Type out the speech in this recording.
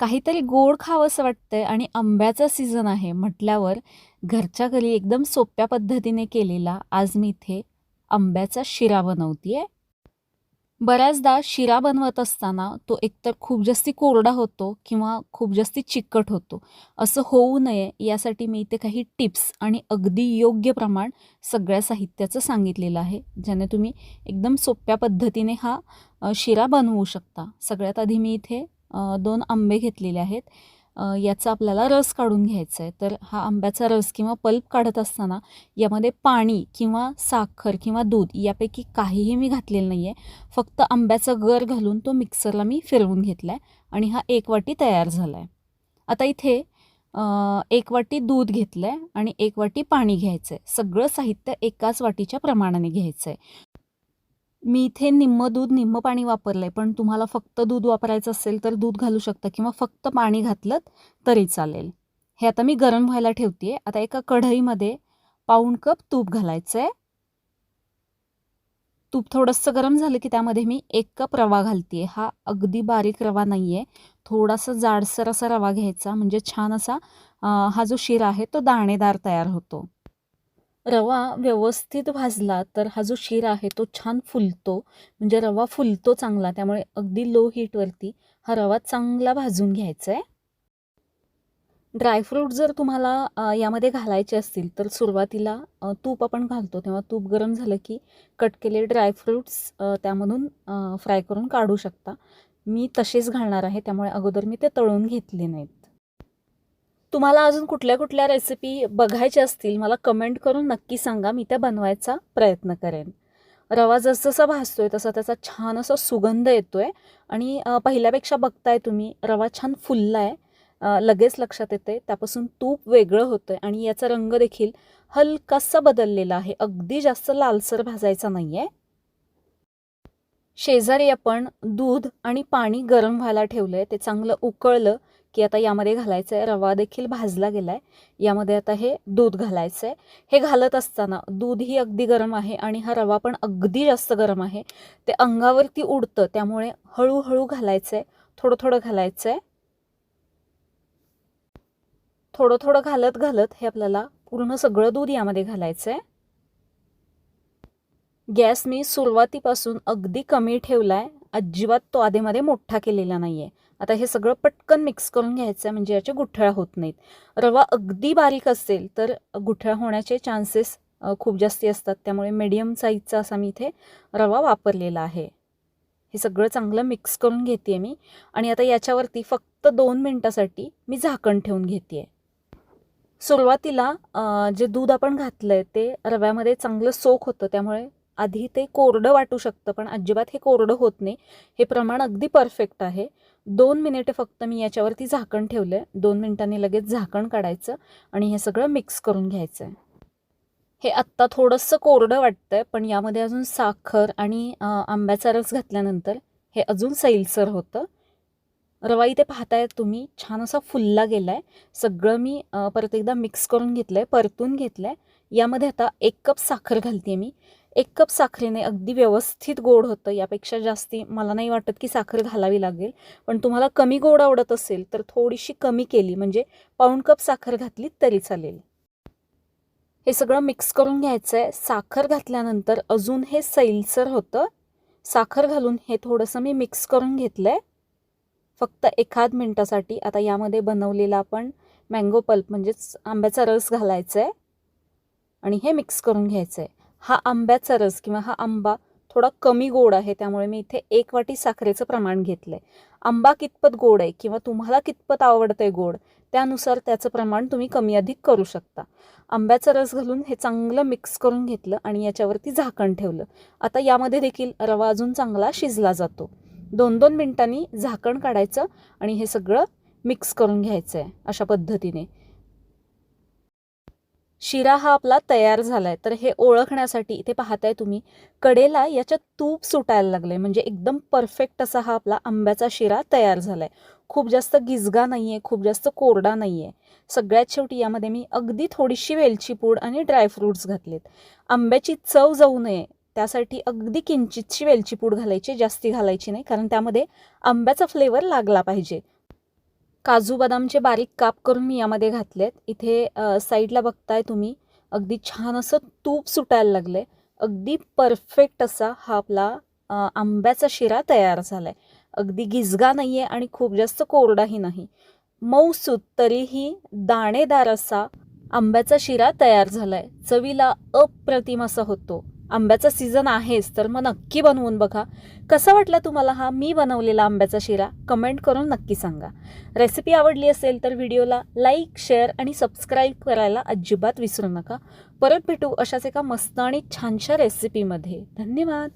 काहीतरी गोड खावंसं वाटतंय आणि आंब्याचा सीझन आहे म्हटल्यावर घरच्या घरी एकदम सोप्या पद्धतीने केलेला आज मी इथे आंब्याचा शिरा बनवतीये. बऱ्याचदा शिरा बनवत असताना तो एकतर खूप जास्ती कोरडा होतो किंवा खूप जास्ती चिकट होतो. असं होऊ नये यासाठी मी इथे काही टिप्स आणि अगदी योग्य प्रमाण सगळ्या साहित्याचं सांगितलेलं आहे ज्याने तुम्ही एकदम सोप्या पद्धतीने हा शिरा बनवू शकता. सगळ्यात आधी मी इथे दोन आंबे घेतलेले आहेत. याचा आपल्याला रस काढून घ्यायचा आहे. तर हा आंब्याचा रस किंवा पल्प काढत असताना यामध्ये पाणी किंवा साखर किंवा दूध यापैकी काहीही मी घातलेलं नाही आहे फक्त आंब्याचा गर घालून तो मिक्सरला मी फिरवून घेतला आहे आणि हा एक वाटी तयार झाला आहे आता इथे एक वाटी दूध घेतलं आहे आणि एक वाटी पाणी घ्यायचं आहे सगळं साहित्य एकाच वाटीच्या प्रमाणाने घ्यायचं आहे मी इथे निम्म दूध निम्म पाणी वापरलं आहे पण तुम्हाला फक्त दूध वापरायचं असेल तर दूध घालू शकता किंवा फक्त पाणी घातलं तरी चालेल. हे आता मी गरम व्हायला ठेवते आता एका कढईमध्ये पाऊण कप तूप घालायचं आहे तूप थोडंसं गरम झालं की त्यामध्ये मी एक कप रवा घालते हा अगदी बारीक रवा नाही आहे थोडासा जाडसर असा रवा घ्यायचा. म्हणजे छान असा हा जो शिरा आहे तो दाणेदार तयार होतो. रवा व्यवस्थित भाजला तर हा जो शिरा आहे तो छान फुलतो. म्हणजे रवा फुलतो चांगला त्यामुळे अगदी लो हीटवरती हा रवा चांगला भाजून घ्यायचा आहे ड्रायफ्रूट जर तुम्हाला यामध्ये घालायचे असतील तर सुरुवातीला तूप आपण घालतो. तेव्हा तूप गरम झालं की कट केलेले ड्रायफ्रूट्स त्यामधून फ्राय करून काढू शकता. मी तसेच घालणार आहे त्यामुळे अगोदर मी ते तळून घेतले नाहीत. तुम्हाला अजून कुठल्या कुठल्या रेसिपी बघायच्या असतील मला कमेंट करून नक्की सांगा. मी त्या बनवायचा प्रयत्न करेन. रवा जसजसा भाजतोय तसा त्याचा छान असा सुगंध येतो आहे आणि पहिल्यापेक्षा बघताय तुम्ही रवा छान फुलला आहे लगेच लक्षात येते त्यापासून तूप वेगळं होतं आहे आणि याचा रंग देखील हलकासा बदललेला आहे. अगदी जास्त लालसर भाजायचा नाही आहे शेजारी आपण दूध आणि पाणी गरम व्हायला ठेवलं आहे ते चांगलं उकळलं की आता यामध्ये घालायचं आहे रवा देखील भाजला गेला आहे यामध्ये आता हे दूध घालायचं आहे हे घालत असताना दूधही अगदी गरम आहे आणि हा रवा पण अगदी जास्त गरम आहे. ते अंगावरती उडतं त्यामुळे हळूहळू घालायचं आहे थोडं थोडं घालायचं आहे थोडं थोडं घालत घालत हे आपल्याला पूर्ण सगळं दूध यामध्ये घालायचं आहे गॅस मी सुरुवातीपासून अगदी कमी ठेवला आहे अजिबात तो आधेमध्ये मोठा केलेला नाही आहे आता हे सगळं पटकन मिक्स करून घ्यायचं आहे म्हणजे याच्या गुठळ्या होत नाहीत. रवा अगदी बारीक असेल तर गुठळ्या होण्याचे चान्सेस खूप जास्ती असतात. त्यामुळे मीडियम साईजचा असा मी इथे रवा वापरलेला आहे. हे सगळं चांगलं मिक्स करून घेते मी. आणि आता याच्यावरती फक्त दोन मिनटासाठी मी झाकण ठेवून घेते सुरुवातीला जे दूध आपण घातलं आहे ते रव्यामध्ये चांगलं सोक होतं. त्यामुळे आधी ते कोरडं वाटू शकतं पण अजिबात हे कोरडं होत नाही. हे प्रमाण अगदी परफेक्ट आहे. दोन मिनिटे फक्त मी याच्यावरती झाकण ठेवलं आहे दोन मिनिटांनी लगेच झाकण काढायचं आणि हे सगळं मिक्स करून घ्यायचं आहे हे आत्ता थोडंसं कोरडं वाटतंय पण यामध्ये अजून साखर आणि आंब्याचा रस घातल्यानंतर हे अजून सैलसर होतं. रवा इथे पाहताय तुम्ही. छान असा फुलला गेला आहे सगळं मी परत एकदा मिक्स करून घेतलं आहे परतून घेतलं आहे यामध्ये आता एक कप साखर घालते मी. एक कप साखरेने अगदी व्यवस्थित गोड होतं. यापेक्षा जास्ती मला नाही वाटत की साखर घालावी लागेल. पण तुम्हाला कमी गोड आवडत असेल तर थोडीशी कमी केली. म्हणजे पाऊण कप साखर घातली तरी चालेल. हे सगळं मिक्स करून घ्यायचं आहे साखर घातल्यानंतर अजून हे सैलसर होतं. साखर घालून हे थोडंसं मी मिक्स करून घेतलं आहे फक्त एखाद मिनटासाठी. आता यामध्ये बनवलेला आपण मँगो पल्प म्हणजेच आंब्याचा रस घालायचा आहे आणि हे मिक्स करून घ्यायचं आहे हा आंब्याचा रस किंवा हा आंबा थोडा कमी गोड आहे त्यामुळे मी इथे एक वाटी साखरेचं प्रमाण घेतलं आहे आंबा कितपत गोड आहे किंवा तुम्हाला कितपत आवडतं आहे गोड त्यानुसार त्याचं प्रमाण तुम्ही कमी अधिक करू शकता. आंब्याचा रस घालून हे चांगलं मिक्स करून घेतलं आणि याच्यावरती झाकण ठेवलं. आता यामध्ये देखील रवा अजून चांगला शिजला जातो. दोन दोन मिनटांनी झाकण काढायचं आणि हे सगळं मिक्स करून घ्यायचं आहे अशा पद्धतीने. शिरा हा आपला तयार झाला आहे तर हे ओळखण्यासाठी इथे पाहताय तुम्ही कडेला याच्यात तूप सुटायला लागलं म्हणजे एकदम परफेक्ट असा हा आपला आंब्याचा शिरा तयार झाला आहे खूप जास्त गिजगा नाही आहे खूप जास्त कोरडा नाही आहे सगळ्यात शेवटी यामध्ये मी अगदी थोडीशी वेलची पूड आणि ड्रायफ्रूट्स घातलेत. आंब्याची चव जाऊ नये त्यासाठी अगदी किंचितशी वेलची पूड घालायची जास्ती घालायची नाही कारण त्यामध्ये आंब्याचा फ्लेवर लागला पाहिजे. काजू बदामचे बारीक काप करून मी यामध्ये घातलेत. इथे साईडला बघताय तुम्ही अगदी छान असं तूप सुटायला लागलं आहे अगदी परफेक्ट असा हा आपला आंब्याचा शिरा तयार झाला आहे अगदी गिजगा नाही आहे आणि खूप जास्त कोरडाही नाही. मऊसूत तरीही दाणेदार असा आंब्याचा शिरा तयार झाला आहे चवीला अप्रतिम असा होतो. आंब्याचा सीझन आहेच तर मग नक्की बनवून बघा. कसा वाटला तुम्हाला हा मी बनवलेला आंब्याचा शिरा? कमेंट करून नक्की सांगा. रेसिपी आवडली असेल तर व्हिडिओला लाईक शेअर आणि सबस्क्राईब करायला अजिबात विसरू नका. परत भेटू अशाच एका मस्त आणि छानशा रेसिपीमध्ये धन्यवाद!